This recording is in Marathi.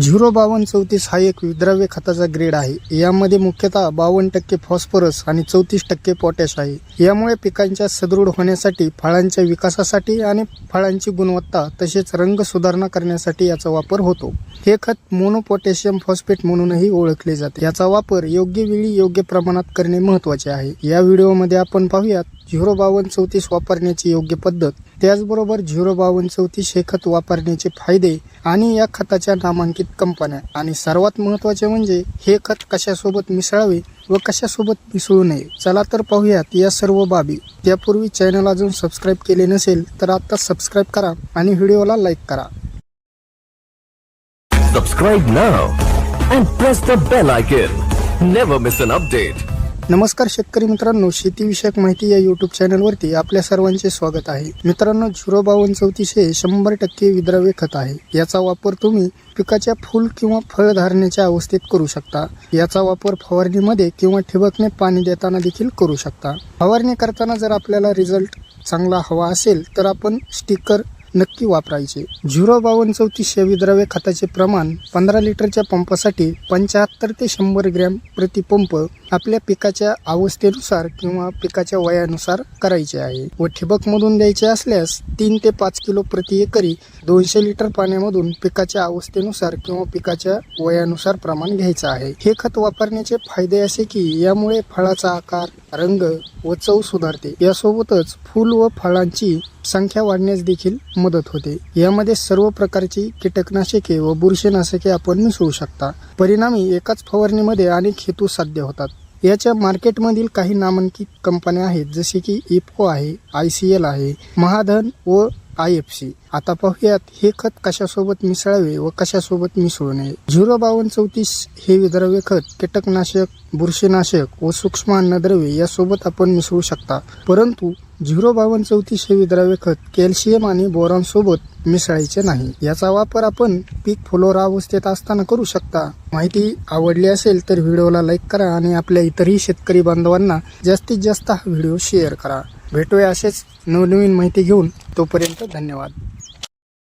झिरो बावन्न चौतीस हा एक विद्राव्य खताचा ग्रेड आहे. यामध्ये मुख्यतः बावन्न टक्के फॉस्फरस आणि चौतीस टक्के पोटॅश आहे. यामुळे पिकांच्या सदृढ होण्यासाठी फळांच्या विकासासाठी आणि फळांची गुणवत्ता तसेच रंग सुधारणा करण्यासाठी याचा वापर होतो. हे खत मोनोपोटॅशियम फॉस्फेट म्हणूनही ओळखले जाते. याचा वापर योग्य वेळी योग्य प्रमाणात करणे महत्त्वाचे आहे. या व्हिडिओमध्ये आपण पाहूयात झिरो बावन्न चौतीस वापरण्याची योग्य पद्धत. त्याचबरोबर झिरो बावन्न चौतीस हे खत वापरण्याचे फायदे आणि या खताच्या नामांकित कंपन्या. आणि सर्वात महत्त्वाचे म्हणजे हे खत कशासोबत मिसळावे व कशासोबत मिसळू नये. चला तर पाहूयात या सर्व बाबी. त्यापूर्वी चॅनल अजून सबस्क्राईब केले नसेल तर आता सबस्क्राईब करा आणि व्हिडिओला लाईक करा. Subscribe now and press the bell icon never miss an update नमस्कार शेतकरी मित्रांनो शेतीविषयक माहिती या युट्यूब चॅनलवरती आपल्या सर्वांचे स्वागत आहे. मित्रांनो झिरो बावन्न चौतीस हे शंभर टक्के विद्राव्य खत आहे. याचा वापर तुम्ही पिकाच्या फुल किंवा फळ धारण्याच्या अवस्थेत करू शकता. याचा वापर फवारणीमध्ये किंवा ठिबकने पाणी देताना देखील करू शकता. फवारणी करताना जर आपल्याला रिझल्ट चांगला हवा असेल तर आपण स्टिकर नक्की वापरायचे. झिरो बावन्न चौतीस या खताचे प्रमाण पंधरा लिटरच्या पंपासाठी पंच्याहत्तर ते शंभर ग्रॅम प्रतिपंप आपल्या पिकाच्या अवस्थेनुसार किंवा पिकाच्या वयानुसार करायचे आहे. व ठिबकमधून द्यायचे असल्यास तीन ते पाच किलो प्रति एकरी दोनशे लिटर पाण्यामधून पिकाच्या अवस्थेनुसार किंवा पिकाच्या वयानुसार प्रमाण घ्यायचं आहे. हे खत वापरण्याचे फायदे असे की यामुळे फळाचा आकार रंग व चव सुधारते. यासोबतच फूल व फळांची संख्या वाढण्यास देखील मदत होते. यामध्ये सर्व प्रकारची कीटकनाशके व बुरशीनाशके आपण मिसळू शकता. परिणामी एकाच फवारणीमध्ये अनेक हेतू साध्य होतात. याच्या मार्केटमधील काही नामांकित कंपन्या आहेत जसे की इफको आहे आय सी एल आहे महाधन व आय एफ सी. आता पाहूयात हे खत कशासोबत मिसळावे व कशासोबत मिसळू नये? झिरो बावन्न चौतीस हे विद्रव्य खत कीटकनाशक बुरशीनाशक व सूक्ष्म अन्नद्रव्ये यासोबत आपण मिसळू शकता. परंतु झिरो बावन्न चौतीस हे विद्राव्य खत कॅल्शियम आणि बोरॉन सोबत मिसळायचे नाही. याचा वापर आपण पीक फुलोरा अवस्थेत असताना करू शकता. माहिती आवडली असेल तर व्हिडिओला लाईक करा आणि आपल्या इतरही शेतकरी बांधवांना जास्तीत जास्त हा व्हिडिओ शेअर करा. भेटूया असेच नवनवीन माहिती घेऊन तोपर्यंत धन्यवाद.